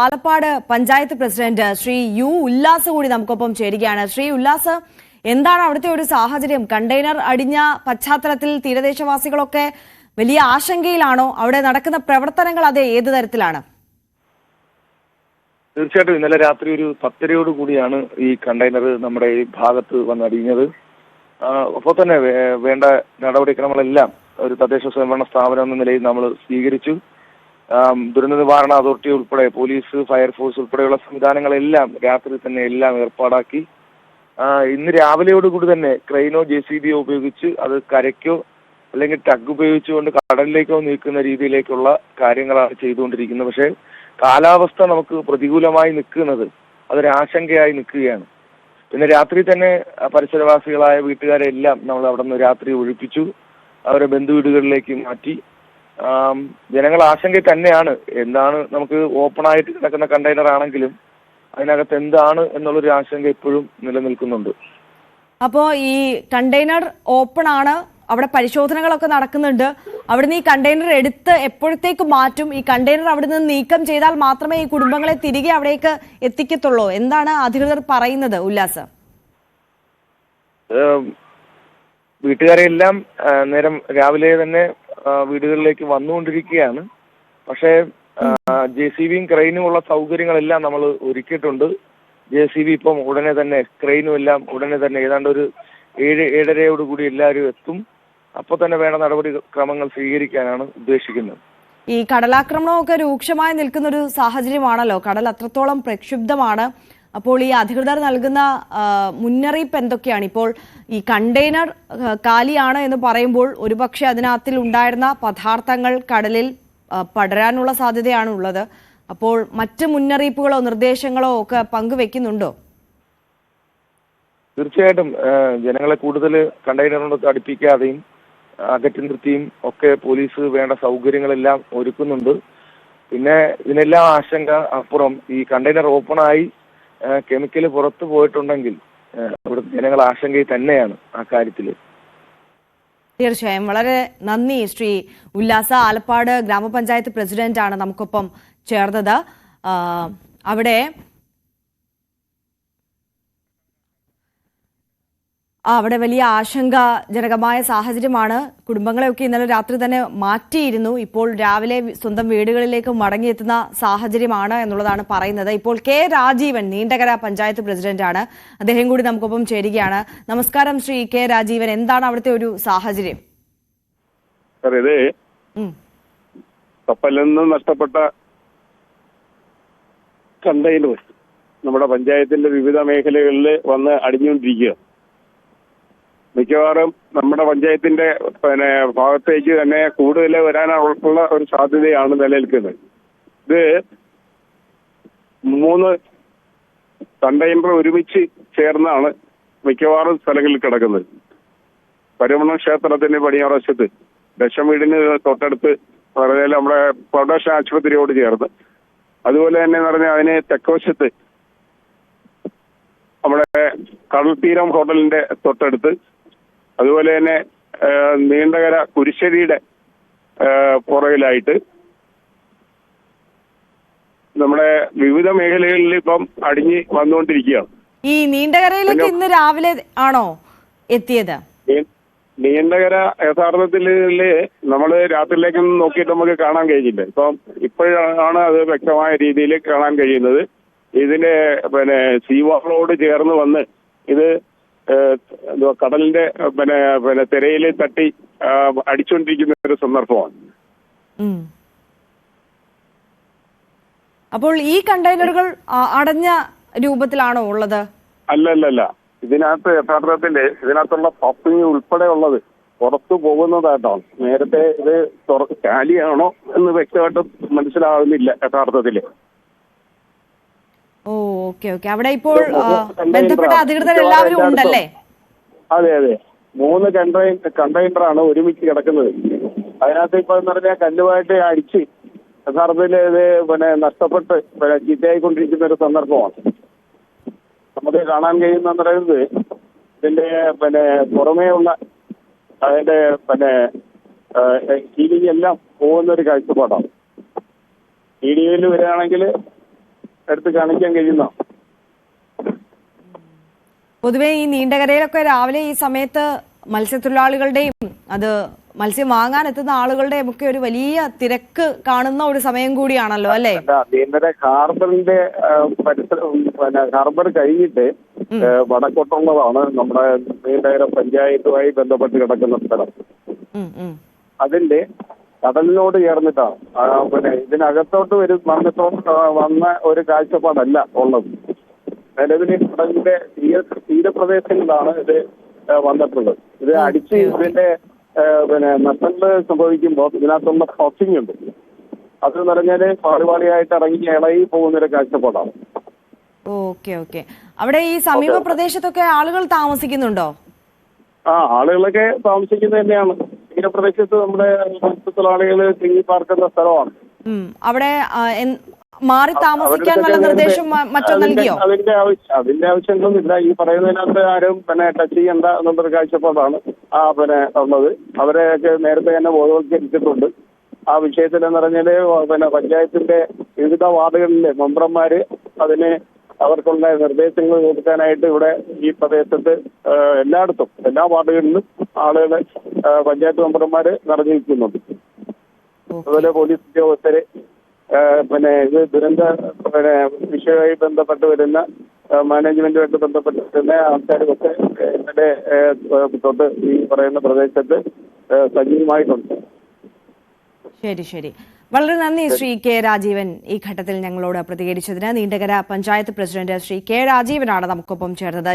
Alappad panchayat president Shri U Ullas കൂടി നമുക്കൊപ്പം ചേരുകയാണ്. ശ്രീ ഉല്ലാസ് എന്താണ് അവിടുത്തെ ഒരു സാഹചര്യം? കണ്ടെയ്നർ അടിഞ്ഞ പശ്ചാത്തലത്തിൽ തീരദേശവാസികളൊക്കെ വലിയ ആശങ്കയിലാണോ? അവിടെ നടക്കുന്ന പ്രവർത്തനങ്ങൾ അത് ഏത് തരത്തിലാണ്? തീർച്ചയായിട്ടും ഇന്നലെ രാത്രി ഒരു പത്തരയോട് കൂടിയാണ് ഈ കണ്ടെയ്നർ നമ്മുടെ ഈ ഭാഗത്ത് വന്നടിഞ്ഞത് അപ്പോൾ തന്നെ വേണ്ട നടപടിക്രമങ്ങളെല്ലാം ഒരു തദ്ദേശ സ്വയംഭരണ സ്ഥാപനം എന്ന നിലയിൽ നമ്മൾ സ്വീകരിച്ചു. ദുരന്ത നിവാരണ അതോറിറ്റി ഉൾപ്പെടെ പോലീസ് ഫയർഫോഴ്സ് ഉൾപ്പെടെയുള്ള സംവിധാനങ്ങളെല്ലാം രാത്രി തന്നെ എല്ലാം ഏർപ്പാടാക്കി. ഇന്ന് രാവിലെയോടുകൂടി തന്നെ ക്രെയിനോ ജെ സി ബിയോ ഉപയോഗിച്ച് അത് കരയ്ക്കോ അല്ലെങ്കിൽ ടഗ് ഉപയോഗിച്ചുകൊണ്ട് കടലിലേക്കോ നീക്കുന്ന രീതിയിലേക്കുള്ള കാര്യങ്ങളാണ് ചെയ്തുകൊണ്ടിരിക്കുന്നത്. പക്ഷേ കാലാവസ്ഥ നമുക്ക് പ്രതികൂലമായി നിൽക്കുന്നത് അതൊരാശങ്കയായി നിൽക്കുകയാണ്. പിന്നെ രാത്രി തന്നെ പരിസരവാസികളായ വീട്ടുകാരെല്ലാം നമ്മൾ അവിടെ നിന്ന് രാത്രി ഒഴിപ്പിച്ചു. അവരെ ബന്ധുവീടുകളിലേക്ക് മാറ്റി. ജനങ്ങൾ ആശങ്ക തന്നെയാണ്. എന്താണ് നമുക്ക് ഓപ്പൺ ആയിട്ട് കിടക്കുന്ന കണ്ടെയ്നർ ആണെങ്കിലും അതിനകത്ത് എന്താണ് എന്നുള്ളൊരു ആശങ്ക ഇപ്പോഴും നിലനിൽക്കുന്നുണ്ട്. അപ്പോ ഈ കണ്ടെയ്നർ ഓപ്പൺ ആണ് അവിടെ പരിശോധനകളൊക്കെ നടക്കുന്നുണ്ട്. അവിടുന്ന് ഈ കണ്ടെയ്നർ എടുത്ത് എപ്പോഴത്തേക്ക് മാറ്റും? ഈ കണ്ടെയ്നർ അവിടെ നിന്ന് നീക്കം ചെയ്താൽ മാത്രമേ ഈ കുടുംബങ്ങളെ തിരികെ അവിടേക്ക് എത്തിക്കത്തുള്ളൂ. എന്താണ് അധികൃതർ പറയുന്നത് ഉല്ലാസ്? വീട്ടുകാരെ എല്ലാം നേരം രാവിലെ തന്നെ വീടുകളിലേക്ക് വന്നുകൊണ്ടിരിക്കുകയാണ്. പക്ഷേ ജെ സി ബിയും ക്രെയിനും ഉള്ള സൗകര്യങ്ങളെല്ലാം നമ്മൾ ഒരുക്കിയിട്ടുണ്ട്. ജെ സി ബി ഇപ്പം ഉടനെ തന്നെ ക്രെയിനും എല്ലാം ഉടനെ തന്നെ ഏതാണ്ട് ഒരു ഏഴ് ഏഴരയോട് കൂടി എല്ലാവരും എത്തും. അപ്പോൾ തന്നെ വേണ്ട നടപടി ക്രമങ്ങൾ സ്വീകരിക്കാനാണ് ഉദ്ദേശിക്കുന്നത്. ഈ കടലാക്രമണമൊക്കെ രൂക്ഷമായി നിൽക്കുന്ന ഒരു സാഹചര്യമാണല്ലോ. കടൽ അത്രത്തോളം പ്രക്ഷുബ്ധമാണ്. അപ്പോൾ ഈ അധികൃതർ നൽകുന്ന മുന്നറിയിപ്പ് എന്തൊക്കെയാണ്? ഇപ്പോൾ ഈ കണ്ടെയ്നർ കാലിയാണ് എന്ന് പറയുമ്പോൾ ഒരുപക്ഷെ അതിനകത്തിൽ ഉണ്ടായിരുന്ന പദാർത്ഥങ്ങൾ കടലിൽ പടരാനുള്ള സാധ്യതയാണ് ഉള്ളത് അപ്പോൾ മറ്റ് മുന്നറിയിപ്പുകളോ നിർദ്ദേശങ്ങളോ ഒക്കെ പങ്കുവെക്കുന്നുണ്ടോ? തീർച്ചയായിട്ടും ജനങ്ങളെ കൂടുതൽ കണ്ടെയ്നറിനോട് അടുപ്പിക്കാതെയും അകറ്റി നിർത്തിയും ഒക്കെ പോലീസ് വേണ്ട സൗകര്യങ്ങളെല്ലാം ഒരുക്കുന്നുണ്ട്. പിന്നെ ഇതിനെല്ലാം ആശങ്ക അപ്പുറം ഈ കണ്ടെയ്നർ ഓപ്പണായി കെമിക്കൽ പുറത്തു പോയിട്ടുണ്ടെങ്കിൽ ഇവിടുത്തെ ഇവിടെ ജനങ്ങൾ ആശങ്കയിൽ തന്നെയാണ് ആ കാര്യത്തിൽ. തീർച്ചയായും. വളരെ നന്ദി ശ്രീ ഉല്ലാസ ആലപ്പാട് ഗ്രാമപഞ്ചായത്ത് പ്രസിഡന്റാണ് നമുക്കൊപ്പം ചേർന്നത്. അവിടെ അവിടെ വലിയ ആശങ്കാജനകമായ സാഹചര്യമാണ്. കുടുംബങ്ങളെയൊക്കെ ഇന്നലെ രാത്രി തന്നെ മാറ്റിയിരുന്നു. ഇപ്പോൾ രാവിലെ സ്വന്തം വീടുകളിലേക്ക് മടങ്ങിയെത്തുന്ന സാഹചര്യമാണ് എന്നുള്ളതാണ് പറയുന്നത്. ഇപ്പോൾ കെ രാജീവൻ നീണ്ടകര പഞ്ചായത്ത് പ്രസിഡന്റാണ്. അദ്ദേഹം കൂടി നമുക്കൊപ്പം ചേരുകയാണ്. നമസ്കാരം ശ്രീ കെ രാജീവൻ. എന്താണ് അവിടുത്തെ ഒരു സാഹചര്യം? ഇത്. കപ്പലിൽ നിന്ന് നഷ്ടപ്പെട്ട കണ്ടെയ്നർ നമ്മുടെ പഞ്ചായത്തിന്റെ വിവിധ മേഖലകളിൽ വന്ന് അടിഞ്ഞുകൊണ്ടിരിക്കുക മിക്കവാറും നമ്മുടെ പഞ്ചായത്തിന്റെ പിന്നെ ഭാഗത്തേക്ക് തന്നെ കൂടുതൽ വരാനുള്ള ഒരു സാധ്യതയാണ് നിലനിൽക്കുന്നത്. ഇത് മൂന്ന് കണ്ടെയ്നർ ഒരുമിച്ച് ചേർന്നാണ് മിക്കവാറും സ്ഥലങ്ങളിൽ കിടക്കുന്നത്. പരമണ ക്ഷേത്രത്തിന്റെ പടിഞ്ഞാറവശത്ത് ദശമീടിന് തൊട്ടടുത്ത് പറഞ്ഞാൽ നമ്മുടെ ഫൗണ്ടേഷൻ ആശുപത്രിയോട് ചേർന്ന്. അതുപോലെ തന്നെ പറഞ്ഞാൽ അതിന് തെക്കവശത്ത് നമ്മുടെ കടൽ തീരം ഹോട്ടലിന്റെ തൊട്ടടുത്ത് അതുപോലെ തന്നെ നീണ്ടകര കുരിശ്ശടിയുടെ പുറകിലായിട്ട് നമ്മുടെ വിവിധ മേഖലകളിൽ ഇപ്പം അടിഞ്ഞ് വന്നുകൊണ്ടിരിക്കുകയാണ്. ഈ നീണ്ടകരയിലേക്ക് ഇന്ന് രാവിലെ ആണോ എത്തിയത്? നീണ്ടകര യഥാർത്ഥത്തിൽ നമ്മൾ രാത്രിയിലേക്കൊന്നും നോക്കിയിട്ട് നമുക്ക് കാണാൻ കഴിഞ്ഞില്ല ഇപ്പം ഇപ്പോഴാണ് അത് വ്യക്തമായ രീതിയിൽ കാണാൻ കഴിയുന്നത്. ഇതിന്റെ പിന്നെ സീവാളോട് ചേർന്ന് വന്ന് ഇത് കടലിന്റെ പിന്നെ പിന്നെ തിരയിൽ തട്ടി അടിച്ചുകൊണ്ടിരിക്കുന്ന ഒരു സന്ദർഭമാണ്. അപ്പോൾ ഈ കണ്ടെയ്നറുകൾ അടഞ്ഞ രൂപത്തിലാണോ ഉള്ളത്? അല്ല അല്ല അല്ല ഇതിനകത്ത് യഥാർത്ഥത്തിൽ ഇതിനകത്തുള്ള പപ്പിങ് ഉൾപ്പെടെ ഉള്ളത് പുറത്തു പോകുന്നതായിട്ടാണ്. നേരത്തെ ഇത് കാലിയാണോ എന്ന് വ്യക്തമായിട്ട് മനസ്സിലാവുന്നില്ല യഥാർത്ഥത്തിൽ. Oh okay okay. അവിടെ ഇപ്പോൾ ബന്ധപ്പെട്ട അധികൃതർ എല്ലാവരും ഉണ്ടല്ലേ? അതെ അതെ. മൂന്ന് കണ്ടെയ്ൻ കണ്ടെയ്നറാണ് ഒരുമിച്ച് കിടക്കുന്നത്. അതിനകത്ത് ഇപ്പൊ എന്ന് പറഞ്ഞാൽ കല്ലുമായിട്ട് അടിച്ച് യഥാർത്ഥത്തിൽ ഇത് പിന്നെ നഷ്ടപ്പെട്ട് പിന്നെ ചീത്തയായിക്കൊണ്ടിരിക്കുന്ന ഒരു സന്ദർഭമാണ്. നമുക്ക് കാണാൻ കഴിയുന്ന പറയുന്നത് ഇതിന്റെ പിന്നെ പുറമേ ഉള്ള അതിന്റെ പിന്നെ ഹീലിംഗ് എല്ലാം പോകുന്ന ഒരു കാഴ്ചപ്പാടാണ്. വീഡിയോയിൽ വരികയാണെങ്കിൽ എടുത്ത് കാണിക്കാൻ കഴിയുന്ന? പൊതുവെ ഈ നീണ്ടകരയിലൊക്കെ രാവിലെ ഈ സമയത്ത് മത്സ്യത്തൊഴിലാളികളുടെയും അത് മത്സ്യം വാങ്ങാൻ എത്തുന്ന ആളുകളുടെയും ഒക്കെ ഒരു വലിയ തിരക്ക് കാണുന്ന ഒരു സമയം കൂടിയാണല്ലോ അല്ലേ? നീണ്ടര ഹാർബറിന്റെ പരിസരം ഹാർബർ കഴിഞ്ഞിട്ട് വടക്കോട്ടുള്ളതാണ് നമ്മുടെ നീണ്ടകര പഞ്ചായത്തുമായി ബന്ധപ്പെട്ട് കിടക്കുന്ന സ്ഥലം. അതിന്റെ കടലിനോട് ചേർന്നിട്ടാണ് പിന്നെ ഇതിനകത്തോട്ട് വരും വന്നിട്ടോട്ട് വന്ന ഒരു കാഴ്ചപ്പാടല്ല ഉള്ളത്. നിലവിൽ കടലിന്റെ തീര തീരപ്രദേശങ്ങളിലാണ് ഇത് വന്നിട്ടുള്ളത്. ഇത് അടിച്ച് ഇതിന്റെ പിന്നെ നഷ്ടങ്ങൾ സംഭവിക്കുമ്പോൾ ഇതിനകത്തുള്ള ക്രോസിംഗ് ഉണ്ട്. അത് എന്ന് പറഞ്ഞാൽ ഇറങ്ങി ഇളകി പോകുന്ന ഒരു കാഴ്ചപ്പാടാണ്. Okay okay. അവിടെ ഈ സമീപ പ്രദേശത്തൊക്കെ ആളുകൾ താമസിക്കുന്നുണ്ടോ? ആ ആളുകളൊക്കെ താമസിക്കുന്നത് തന്നെയാണ്. തീരപ്രദേശത്ത് നമ്മുടെ മത്സ്യത്തൊഴിലാളികൾ തിങ്ങി പാർക്കുന്ന സ്ഥലമാണ്. അവിടെ മാറി താമസിക്കാൻ വല്ല നിർദ്ദേശം മറ്റോ നൽകിയോ? അതിന്റെ ആവശ്യം അതിന്റെ ആവശ്യങ്ങളൊന്നുമില്ല. ഈ പറയുന്നതിനകത്ത് ആരും പിന്നെ ടച്ച് ചെയ്യണ്ട എന്നുള്ളൊരു കാഴ്ചപ്പാടാണ് ആ പിന്നെ ഉള്ളത്. അവരെയൊക്കെ നേരത്തെ തന്നെ ബോധവൽക്കരിച്ചിട്ടുണ്ട്. ആ വിഷയത്തിൽ എന്ന് പറഞ്ഞാൽ പിന്നെ പഞ്ചായത്തിന്റെ വിവിധ വാർഡുകളിലെ മെമ്പർമാര് അതിന് അവർക്കുള്ള നിർദ്ദേശങ്ങൾ കൊടുക്കാനായിട്ട് ഇവിടെ ഈ പ്രദേശത്ത് എല്ലായിടത്തും എല്ലാ വാർഡുകളിലും ആളുകളെ പഞ്ചായത്ത് മെമ്പർമാര് നിറഞ്ഞിരിക്കുന്നുണ്ട് അതുപോലെ പോലീസ് ഉദ്യോഗസ്ഥര് പിന്നെ ഇത് ദുരന്ത പിന്നെ വിഷയവുമായി ബന്ധപ്പെട്ട് വരുന്ന മാനേജ്മെന്റുമായിട്ട് ബന്ധപ്പെട്ട് വരുന്ന ആൾക്കാരുമൊക്കെ ഇവിടെ തൊട്ട് ഈ പറയുന്ന പ്രദേശത്ത് സജീവമായിട്ടുണ്ട്. ശരി ശരി. വളരെ നന്ദി ശ്രീ കെ രാജീവൻ ഈ ഘട്ടത്തിൽ ഞങ്ങളോട് പ്രതികരിച്ചതിന്. നീണ്ടകര പഞ്ചായത്ത് പ്രസിഡന്റ് ശ്രീ കെ രാജീവനാണ് നമുക്കൊപ്പം ചേർന്നത്.